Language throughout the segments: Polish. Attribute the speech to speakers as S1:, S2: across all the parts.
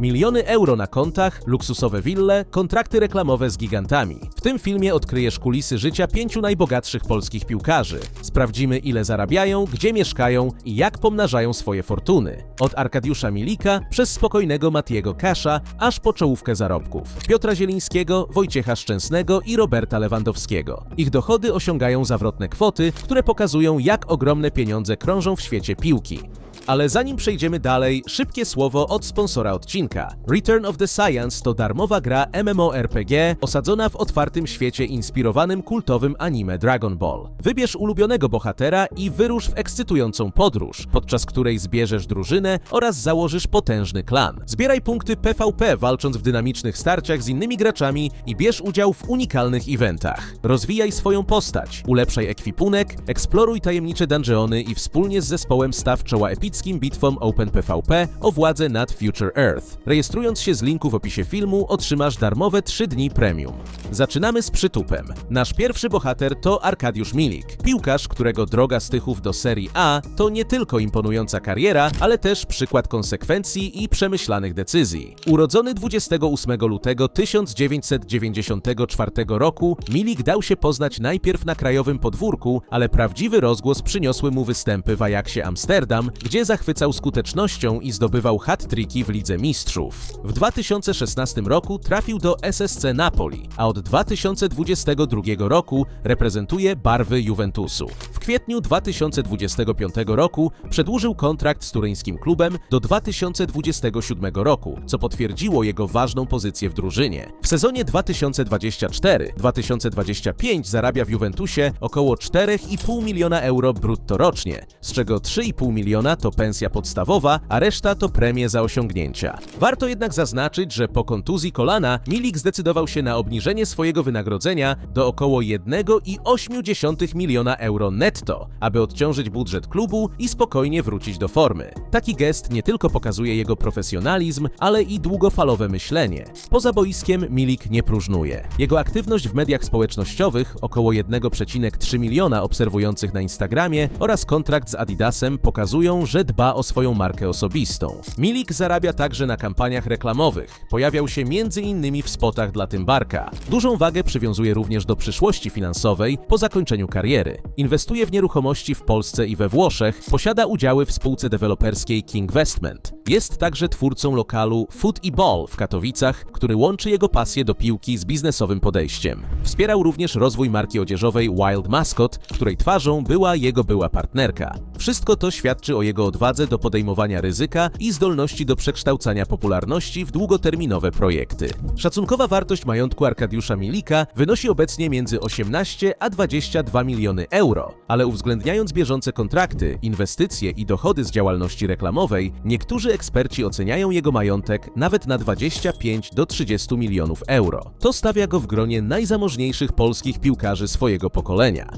S1: Miliony euro na kontach, luksusowe wille, kontrakty reklamowe z gigantami. W tym filmie odkryjesz kulisy życia pięciu najbogatszych polskich piłkarzy. Sprawdzimy ile zarabiają, gdzie mieszkają i jak pomnażają swoje fortuny. Od Arkadiusza Milika przez spokojnego Matiego Kasza, aż po czołówkę zarobków. Piotra Zielińskiego, Wojciecha Szczęsnego i Roberta Lewandowskiego. Ich dochody osiągają zawrotne kwoty, które pokazują jak ogromne pieniądze krążą w świecie piłki. Ale zanim przejdziemy dalej, szybkie słowo od sponsora odcinka. Return of the Science to darmowa gra MMORPG osadzona w otwartym świecie inspirowanym kultowym anime Dragon Ball. Wybierz ulubionego bohatera i wyrusz w ekscytującą podróż, podczas której zbierzesz drużynę oraz założysz potężny klan. Zbieraj punkty PvP walcząc w dynamicznych starciach z innymi graczami i bierz udział w unikalnych eventach. Rozwijaj swoją postać, ulepszaj ekwipunek, eksploruj tajemnicze dungeony i wspólnie z zespołem staw czoła epickim bitwom OpenPvP o władzę nad Future Earth. Rejestrując się z linku w opisie filmu otrzymasz darmowe 3 dni premium. Zaczynamy z przytupem. Nasz pierwszy bohater to Arkadiusz Milik, piłkarz, którego droga z do Serii A to nie tylko imponująca kariera, ale też przykład konsekwencji i przemyślanych decyzji. Urodzony 28 lutego 1994 roku, Milik dał się poznać najpierw na krajowym podwórku, ale prawdziwy rozgłos przyniosły mu występy w Ajaxie Amsterdam, gdzie zachwycał skutecznością i zdobywał hat-tricki w Lidze Mistrzów. W 2016 roku trafił do SSC Napoli, a od 2022 roku reprezentuje barwy Juventusu. Kwietniu 2025 roku przedłużył kontrakt z turyńskim klubem do 2027 roku, co potwierdziło jego ważną pozycję w drużynie. W sezonie 2024-2025 zarabia w Juventusie około 4,5 miliona euro brutto rocznie, z czego 3,5 miliona to pensja podstawowa, a reszta to premie za osiągnięcia. Warto jednak zaznaczyć, że po kontuzji kolana Milik zdecydował się na obniżenie swojego wynagrodzenia do około 1,8 miliona euro netto, aby odciążyć budżet klubu i spokojnie wrócić do formy. Taki gest nie tylko pokazuje jego profesjonalizm, ale i długofalowe myślenie. Poza boiskiem Milik nie próżnuje. Jego aktywność w mediach społecznościowych, około 1,3 miliona obserwujących na Instagramie oraz kontrakt z Adidasem pokazują, że dba o swoją markę osobistą. Milik zarabia także na kampaniach reklamowych. Pojawiał się m.in. w spotach dla Tymbarka. Dużą wagę przywiązuje również do przyszłości finansowej po zakończeniu kariery. Inwestuje w nieruchomości w Polsce i we Włoszech, posiada udziały w spółce deweloperskiej King Investment. Jest także twórcą lokalu Food i Ball w Katowicach, który łączy jego pasję do piłki z biznesowym podejściem. Wspierał również rozwój marki odzieżowej Wild Mascot, której twarzą była jego była partnerka. Wszystko to świadczy o jego odwadze do podejmowania ryzyka i zdolności do przekształcania popularności w długoterminowe projekty. Szacunkowa wartość majątku Arkadiusza Milika wynosi obecnie między 18 a 22 miliony euro, ale uwzględniając bieżące kontrakty, inwestycje i dochody z działalności reklamowej, niektórzy eksperci oceniają jego majątek nawet na 25 do 30 milionów euro. To stawia go w gronie najzamożniejszych polskich piłkarzy swojego pokolenia.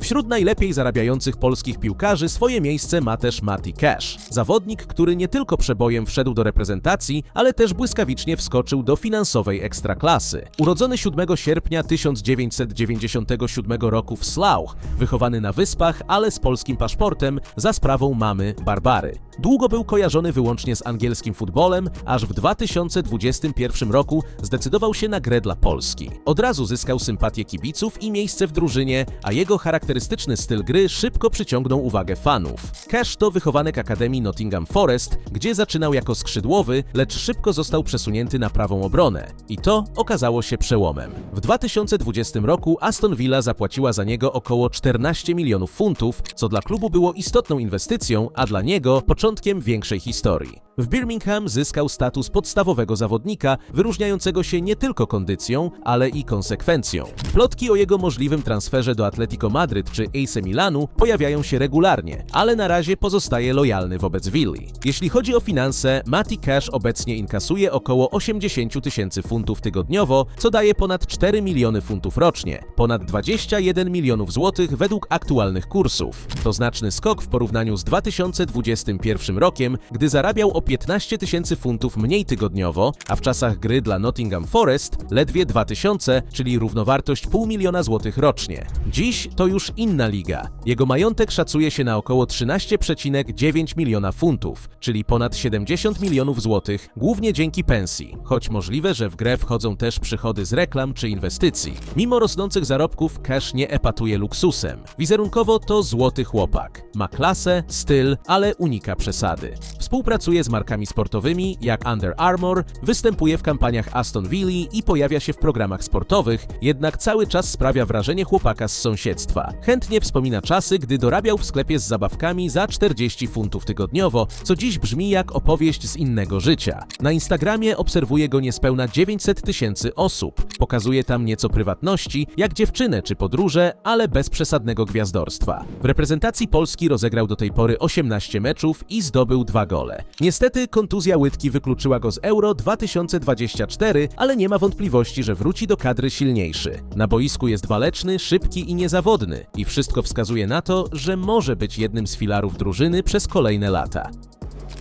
S1: Wśród najlepiej zarabiających polskich piłkarzy swoje miejsce ma też Mati Cash. Zawodnik, który nie tylko przebojem wszedł do reprezentacji, ale też błyskawicznie wskoczył do finansowej ekstraklasy. Urodzony 7 sierpnia 1997 roku w Slauch, wychowany na wyspach, ale z polskim paszportem za sprawą mamy Barbary. Długo był kojarzony wyłącznie z angielskim futbolem, aż w 2021 roku zdecydował się na grę dla Polski. Od razu zyskał sympatię kibiców i miejsce w drużynie, a jego charakterystyczny styl gry szybko przyciągnął uwagę fanów. Cash to wychowanek Akademii Nottingham Forest, gdzie zaczynał jako skrzydłowy, lecz szybko został przesunięty na prawą obronę. I to okazało się przełomem. W 2020 roku Aston Villa zapłaciła za niego około 14 milionów funtów, co dla klubu było istotną inwestycją, a dla niego początkiem większej historii. W Birmingham zyskał status podstawowego zawodnika, wyróżniającego się nie tylko kondycją, ale i konsekwencją. Plotki o jego możliwym transferze do Atletico Madryt czy AC Milanu pojawiają się regularnie, ale na razie pozostaje lojalny wobec Willi. Jeśli chodzi o finanse, Mati Cash obecnie inkasuje około 80 tysięcy funtów tygodniowo, co daje ponad 4 miliony funtów rocznie, ponad 21 milionów złotych według aktualnych kursów. To znaczny skok w porównaniu z 2021 rokiem, gdy zarabiał o 15 tysięcy funtów mniej tygodniowo, a w czasach gry dla Nottingham Forest ledwie 2000, czyli równowartość pół miliona złotych rocznie. Dziś to już inna liga. Jego majątek szacuje się na około 13,9 miliona funtów, czyli ponad 70 milionów złotych, głównie dzięki pensji, choć możliwe, że w grę wchodzą też przychody z reklam czy inwestycji. Mimo rosnących zarobków, Cash nie epatuje luksusem. Wizerunkowo to złoty chłopak. Ma klasę, styl, ale unika przesady. Współpracuje z markami sportowymi jak Under Armour, występuje w kampaniach Aston Villa i pojawia się w programach sportowych, jednak cały czas sprawia wrażenie chłopaka z sąsiedztwa. Chętnie wspomina czasy, gdy dorabiał w sklepie z zabawkami za 40 funtów tygodniowo, co dziś brzmi jak opowieść z innego życia. Na Instagramie obserwuje go niespełna 900 tysięcy osób. Pokazuje tam nieco prywatności, jak dziewczynę czy podróże, ale bez przesadnego gwiazdorstwa. W reprezentacji Polski rozegrał do tej pory 18 meczów i zdobył dwa gole. Niestety kontuzja łydki wykluczyła go z Euro 2024, ale nie ma wątpliwości, że wróci do kadry silniejszy. Na boisku jest waleczny, szybki i niezawodny i wszystko wskazuje na to, że może być jednym z filarów drużyny przez kolejne lata.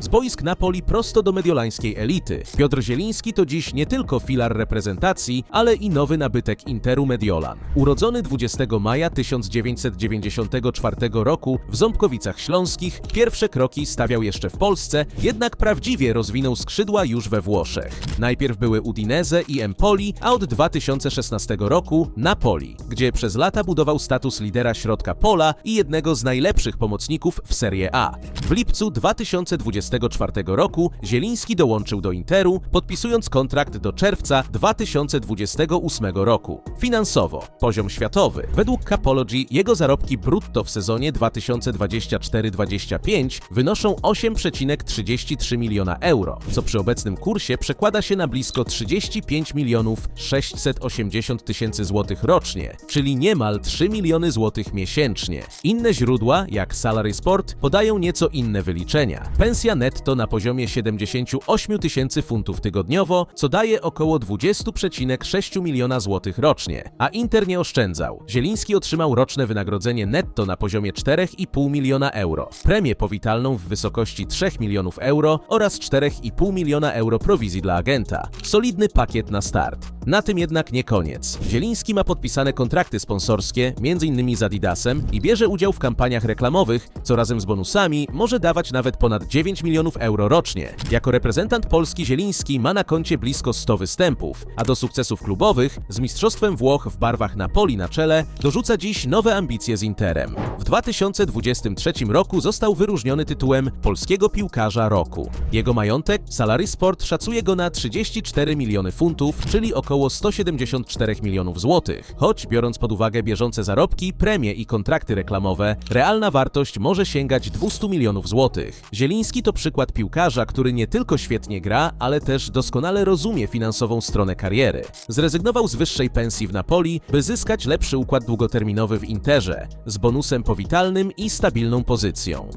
S1: Z boisk Napoli prosto do mediolańskiej elity. Piotr Zieliński to dziś nie tylko filar reprezentacji, ale i nowy nabytek Interu Mediolan. Urodzony 20 maja 1994 roku w Ząbkowicach Śląskich, pierwsze kroki stawiał jeszcze w Polsce, jednak prawdziwie rozwinął skrzydła już we Włoszech. Najpierw były Udinese i Empoli, a od 2016 roku Napoli, gdzie przez lata budował status lidera środka pola i jednego z najlepszych pomocników w Serie A. W lipcu 2020 2024 roku Zieliński dołączył do Interu, podpisując kontrakt do czerwca 2028 roku. Finansowo, poziom światowy. Według Capology jego zarobki brutto w sezonie 2024-25 wynoszą 8,33 miliona euro, co przy obecnym kursie przekłada się na blisko 35 milionów 680 tysięcy złotych rocznie, czyli niemal 3 miliony złotych miesięcznie. Inne źródła, jak Salary Sport, podają nieco inne wyliczenia. Pensja netto na poziomie 78 tysięcy funtów tygodniowo, co daje około 20,6 miliona złotych rocznie. A Inter nie oszczędzał. Zieliński otrzymał roczne wynagrodzenie netto na poziomie 4,5 miliona euro, premię powitalną w wysokości 3 milionów euro oraz 4,5 miliona euro prowizji dla agenta. Solidny pakiet na start. Na tym jednak nie koniec. Zieliński ma podpisane kontrakty sponsorskie, m.in. z Adidasem i bierze udział w kampaniach reklamowych, co razem z bonusami może dawać nawet ponad 9 milionów euro rocznie. Jako reprezentant Polski Zieliński ma na koncie blisko 100 występów, a do sukcesów klubowych z Mistrzostwem Włoch w barwach Napoli na czele dorzuca dziś nowe ambicje z Interem. W 2023 roku został wyróżniony tytułem Polskiego Piłkarza Roku. Jego majątek, Salary Sport szacuje go na 34 miliony funtów, czyli około 174 milionów złotych. Choć biorąc pod uwagę bieżące zarobki, premie i kontrakty reklamowe, realna wartość może sięgać 200 milionów złotych. Zieliński to przykład piłkarza, który nie tylko świetnie gra, ale też doskonale rozumie finansową stronę kariery. Zrezygnował z wyższej pensji w Napoli, by zyskać lepszy układ długoterminowy w Interze, z bonusem powitalnym i stabilną pozycją.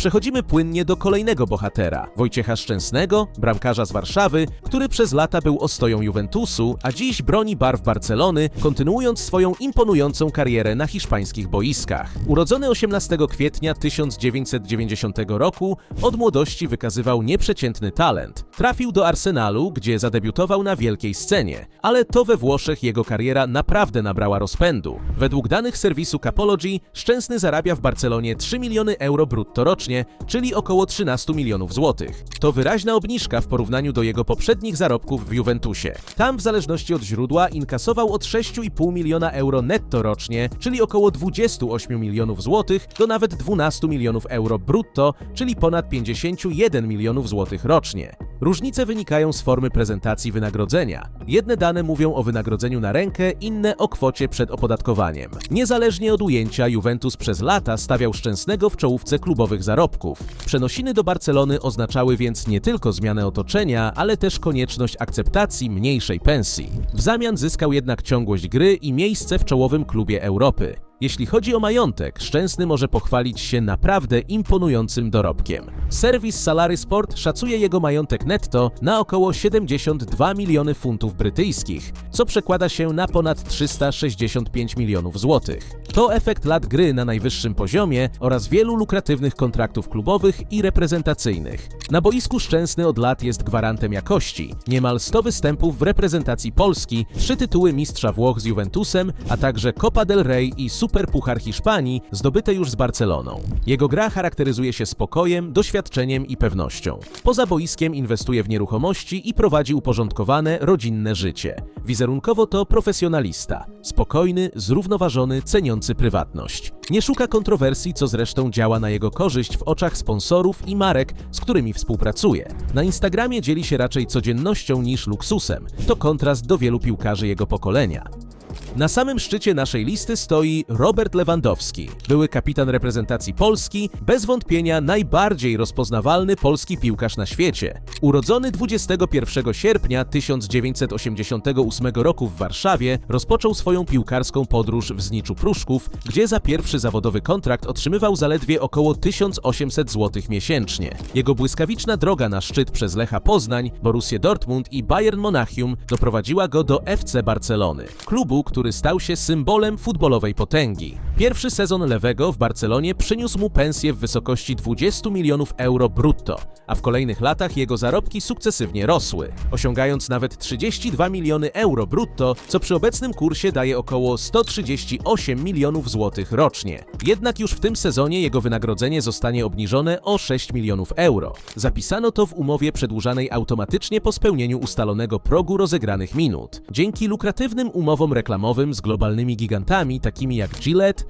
S1: Przechodzimy płynnie do kolejnego bohatera, Wojciecha Szczęsnego, bramkarza z Warszawy, który przez lata był ostoją Juventusu, a dziś broni barw Barcelony, kontynuując swoją imponującą karierę na hiszpańskich boiskach. Urodzony 18 kwietnia 1990 roku, od młodości wykazywał nieprzeciętny talent. Trafił do Arsenalu, gdzie zadebiutował na wielkiej scenie, ale to we Włoszech jego kariera naprawdę nabrała rozpędu. Według danych serwisu Capology, Szczęsny zarabia w Barcelonie 3 miliony euro brutto rocznie, czyli około 13 milionów złotych. To wyraźna obniżka w porównaniu do jego poprzednich zarobków w Juventusie. Tam w zależności od źródła inkasował od 6,5 miliona euro netto rocznie, czyli około 28 milionów złotych, do nawet 12 milionów euro brutto, czyli ponad 51 milionów złotych rocznie. Różnice wynikają z formy prezentacji wynagrodzenia. Jedne dane mówią o wynagrodzeniu na rękę, inne o kwocie przed opodatkowaniem. Niezależnie od ujęcia, Juventus przez lata stawiał Szczęsnego w czołówce klubowych zarobków. Przenosiny do Barcelony oznaczały więc nie tylko zmianę otoczenia, ale też konieczność akceptacji mniejszej pensji. W zamian zyskał jednak ciągłość gry i miejsce w czołowym klubie Europy. Jeśli chodzi o majątek, Szczęsny może pochwalić się naprawdę imponującym dorobkiem. Serwis Salary Sport szacuje jego majątek netto na około 72 miliony funtów brytyjskich, co przekłada się na ponad 365 milionów złotych. To efekt lat gry na najwyższym poziomie oraz wielu lukratywnych kontraktów klubowych i reprezentacyjnych. Na boisku Szczęsny od lat jest gwarantem jakości. Niemal 100 występów w reprezentacji Polski, trzy tytuły mistrza Włoch z Juventusem, a także Copa del Rey i Super Superpuchar Hiszpanii zdobyte już z Barceloną. Jego gra charakteryzuje się spokojem, doświadczeniem i pewnością. Poza boiskiem inwestuje w nieruchomości i prowadzi uporządkowane, rodzinne życie. Wizerunkowo to profesjonalista, spokojny, zrównoważony, ceniący prywatność. Nie szuka kontrowersji, co zresztą działa na jego korzyść w oczach sponsorów i marek, z którymi współpracuje. Na Instagramie dzieli się raczej codziennością niż luksusem. To kontrast do wielu piłkarzy jego pokolenia. Na samym szczycie naszej listy stoi Robert Lewandowski, były kapitan reprezentacji Polski, bez wątpienia najbardziej rozpoznawalny polski piłkarz na świecie. Urodzony 21 sierpnia 1988 roku w Warszawie, rozpoczął swoją piłkarską podróż w Zniczu Pruszków, gdzie za pierwszy zawodowy kontrakt otrzymywał zaledwie około 1800 zł miesięcznie. Jego błyskawiczna droga na szczyt przez Lecha Poznań, Borussię Dortmund i Bayern Monachium doprowadziła go do FC Barcelony, klubu, który stał się symbolem futbolowej potęgi. Pierwszy sezon Lewego w Barcelonie przyniósł mu pensję w wysokości 20 milionów euro brutto, a w kolejnych latach jego zarobki sukcesywnie rosły, osiągając nawet 32 miliony euro brutto, co przy obecnym kursie daje około 138 milionów złotych rocznie. Jednak już w tym sezonie jego wynagrodzenie zostanie obniżone o 6 milionów euro. Zapisano to w umowie przedłużanej automatycznie po spełnieniu ustalonego progu rozegranych minut. Dzięki lukratywnym umowom reklamowym z globalnymi gigantami takimi jak Gillette,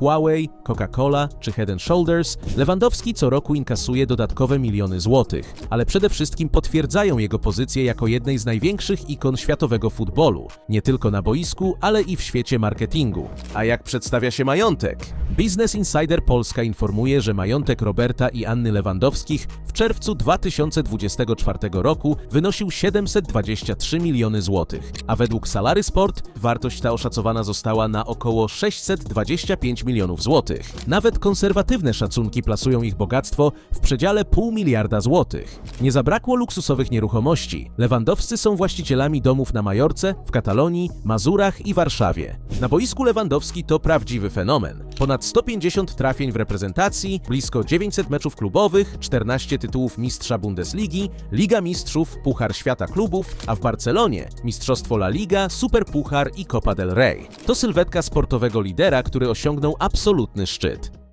S1: Huawei, Coca-Cola czy Head Shoulders, Lewandowski co roku inkasuje dodatkowe miliony złotych, ale przede wszystkim potwierdzają jego pozycję jako jednej z największych ikon światowego futbolu, nie tylko na boisku, ale i w świecie marketingu. A jak przedstawia się majątek? Business Insider Polska informuje, że majątek Roberta i Anny Lewandowskich w czerwcu 2024 roku wynosił 723 miliony złotych, a według Salary Sport wartość ta oszacowana została na około 625 milionów złotych. Nawet konserwatywne szacunki plasują ich bogactwo w przedziale pół miliarda złotych. Nie zabrakło luksusowych nieruchomości. Lewandowscy są właścicielami domów na Majorce, w Katalonii, Mazurach i Warszawie. Na boisku Lewandowski to prawdziwy fenomen. Ponad 150 trafień w reprezentacji, blisko 900 meczów klubowych, 14 tytułów mistrza Bundesligi, Liga Mistrzów, Puchar Świata Klubów, a w Barcelonie Mistrzostwo La Liga, Superpuchar i Copa del Rey. To sylwetka sportowego lidera, który osiągnął absolutny szczyt.